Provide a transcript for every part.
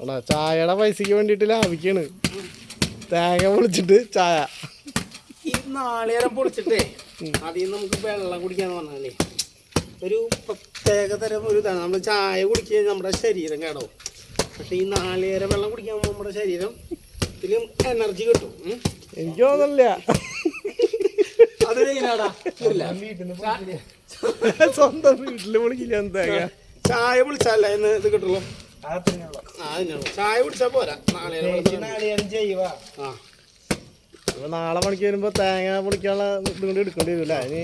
ആണോ ചായയുടെ പൈസക്ക് വേണ്ടിയിട്ട് ലാഭിക്കാണ്. തേങ്ങ പൊളിച്ചിട്ട് ചായ. ഈ നാളികേരം പൊളിച്ചിട്ടേ അതിൽ നിന്ന് നമുക്ക് വെള്ളം കുടിക്കാന്ന് പറഞ്ഞാലേ ഒരു പ്രത്യേക തരം ഒരു ഇതാണ്. നമ്മൾ ചായ കുടിക്കുക നമ്മുടെ ശരീരം കേടാവും. പക്ഷെ ഈ നാളികേരം വെള്ളം കുടിക്കാൻ നമ്മുടെ ശരീരം ഇതിലും എനർജി കിട്ടും. എനിക്ക് തോന്നില്ല. സ്വന്തം വീട്ടിൽ പൊളിക്കില്ല. തേങ്ങ. ചായ വിളിച്ചല്ല എന്ന് ഇത് കിട്ടുള്ളൂ. ചായ കുടിച്ചാൽ പോരാ. നാളികേരം വെള്ളം ആ. അപ്പൊ നാളെ മണിക്ക് വരുമ്പോ തേങ്ങ പൊളിക്കാനുള്ള ഇതുകൊണ്ട് എടുക്കേണ്ടി വരും അതിന്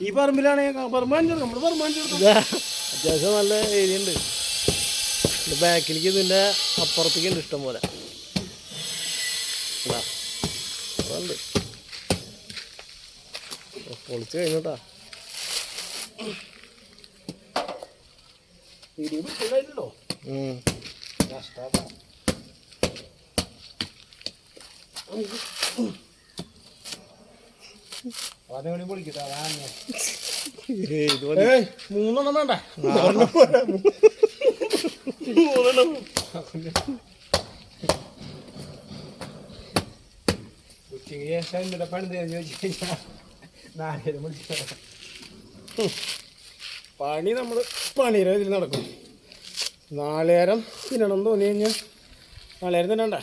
ഈ പറമ്പിലാണെങ്കിൽ പറമ്പ് പറമ്പ് അത്യാവശ്യം നല്ല ഏരിയ ഉണ്ട്. ബാക്കിലേക്ക് ഇതിന്റെ അപ്പുറത്തേക്ക് ഉണ്ട് ഇഷ്ടം പോലെ. പൊളിച്ചു അതുണ്ട്. പൊളിച്ച് കഴിഞ്ഞോട്ടാ. ഇടിയും ഉം. That. മൂന്നെണ്ണം വേണ്ട മൂന്നെണ്ണം ഉച്ചയ്ക്ക് പണി നമ്മൾ പണിയുടെ ഇതിൽ നടക്കും നാളേരം തിന്നണം എന്ന് തോന്നി കഴിഞ്ഞാൽ നാളേരം തിന്നണ്ട.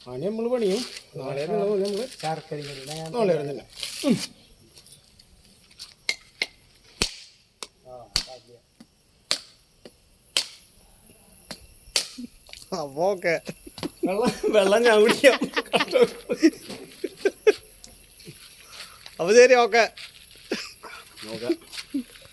അതിന് നമ്മൾ പണിയും. നാളേരം തോന്നി നമ്മൾ നാളേരം തന്നെ അപ്പൊ ഓക്കെ. വെള്ളം വെള്ളം ഞാൻ കുടിക്കാം. അപ്പൊ ശരി ഓക്കെ. നോക്കാം